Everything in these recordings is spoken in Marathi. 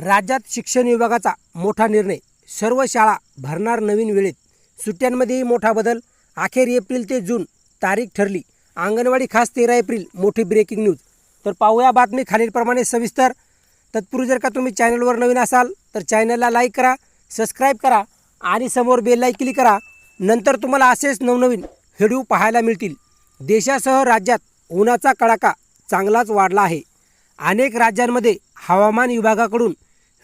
राज्यात शिक्षण विभागाचा मोठा निर्णय. सर्व शाळा भरणार नवीन वेळेत. सुट्ट्यांमध्येही मोठा बदल. अखेर एप्रिल ते जून तारीख ठरली. अंगणवाडी खास तेरा एप्रिल. मोठी ब्रेकिंग न्यूज तर पाहूया बातमी खालीलप्रमाणे सविस्तर. तत्पूर्वी जर का तुम्ही चॅनलवर नवीन असाल तर चॅनलला लाईक करा सबस्क्राईब करा आणि समोर बेललाईक क्लिक करा. नंतर तुम्हाला असेच नवनवीन व्हिडिओ पाहायला मिळतील. देशासह राज्यात उन्हाचा कडाका चांगलाच वाढला आहे. अनेक राज्यांमध्ये हवामान विभागाकडून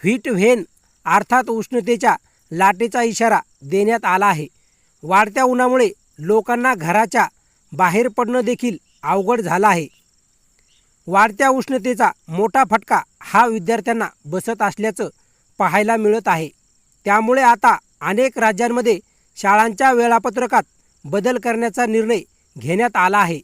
व्हीट व्हेन अर्थात उष्णतेच्या लाटेचा इशारा देण्यात आला आहे. वाढत्या उन्हामुळे लोकांना घराच्या बाहेर पडणं देखील अवघड झालं आहे. वाढत्या उष्णतेचा मोठा फटका हा विद्यार्थ्यांना बसत असल्याचं पाहायला मिळत आहे. त्यामुळे आता अनेक राज्यांमध्ये शाळांच्या वेळापत्रकात बदल करण्याचा निर्णय घेण्यात आला आहे.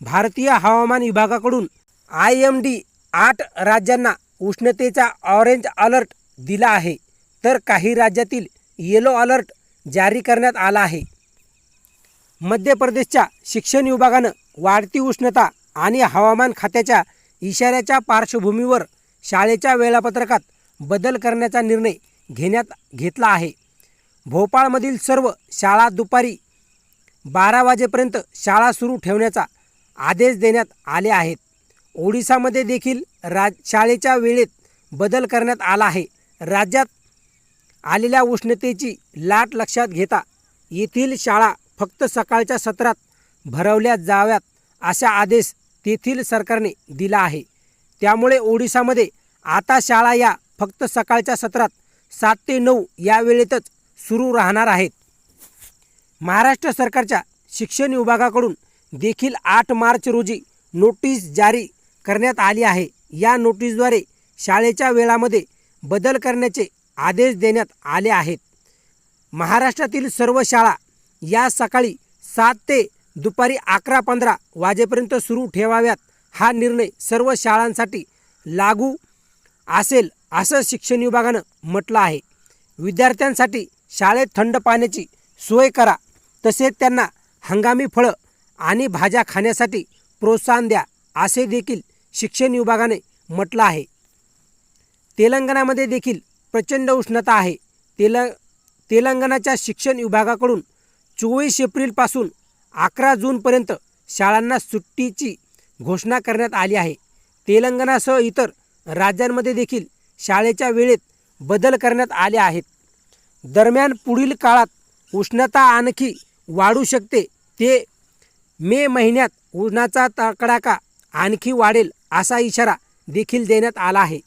भारतीय हवामान विभागाकडून आय एम डी आठ राज्यांना उष्णतेचा ऑरेंज अलर्ट दिला आहे तर काही राज्यातील येलो अलर्ट जारी करण्यात आला आहे. मध्य प्रदेशच्या शिक्षण विभागानं वाढती उष्णता आणि हवामान खात्याच्या इशाऱ्याच्या पार्श्वभूमीवर शाळेच्या वेळापत्रकात बदल करण्याचा निर्णय घेण्यात घेतला आहे. भोपाळमधील सर्व शाळा दुपारी बारा वाजेपर्यंत शाळा सुरू ठेवण्याचा आदेश देण्यात आले आहेत. ओडिसामध्ये देखील राज शाळेच्या वेळेत बदल करण्यात आला आहे. राज्यात आलेल्या उष्णतेची लाट लक्षात घेता येथील शाळा फक्त सकाळच्या सत्रात भरवल्या जाव्यात असा आदेश तेथील सरकारने दिला आहे. त्यामुळे ओडिसामध्ये आता शाळा या फक्त सकाळच्या सत्रात सात ते नऊ या वेळेतच सुरू राहणार आहेत. महाराष्ट्र सरकारच्या शिक्षण विभागाकडून देखील आठ मार्च रोजी नोटीस जारी करण्यात आली आहे. या नोटीसद्वारे शाळेच्या वेळामध्ये बदल करण्याचे आदेश देण्यात आले आहेत. महाराष्ट्रातील सर्व शाळा या सकाळी सात ते दुपारी अकरा पंधरा वाजेपर्यंत सुरू ठेवाव्यात हा निर्णय सर्व शाळांसाठी लागू असेल असं शिक्षण विभागानं म्हटलं आहे. विद्यार्थ्यांसाठी शाळेत थंड पाण्याची सोय करा तसेच त्यांना हंगामी फळं आणि भाज्या खाण्यासाठी प्रोत्साहन द्या असे देखील शिक्षण विभागाने म्हटलं आहे. तेलंगणामध्ये देखील प्रचंड उष्णता आहे. तेल तेलंगणाच्या शिक्षण विभागाकडून चोवीस एप्रिलपासून अकरा जूनपर्यंत शाळांना सुट्टीची घोषणा करण्यात आली आहे. तेलंगणासह इतर राज्यांमध्ये देखील शाळेच्या वेळेत बदल करण्यात आले आहेत. दरम्यान पुढील काळात उष्णता आणखी वाढू शकते. ते मे महिन्यात उन्हाचा तकडाका आणखी वाढेल. असा इशारा देखील देण्यात आला आहे.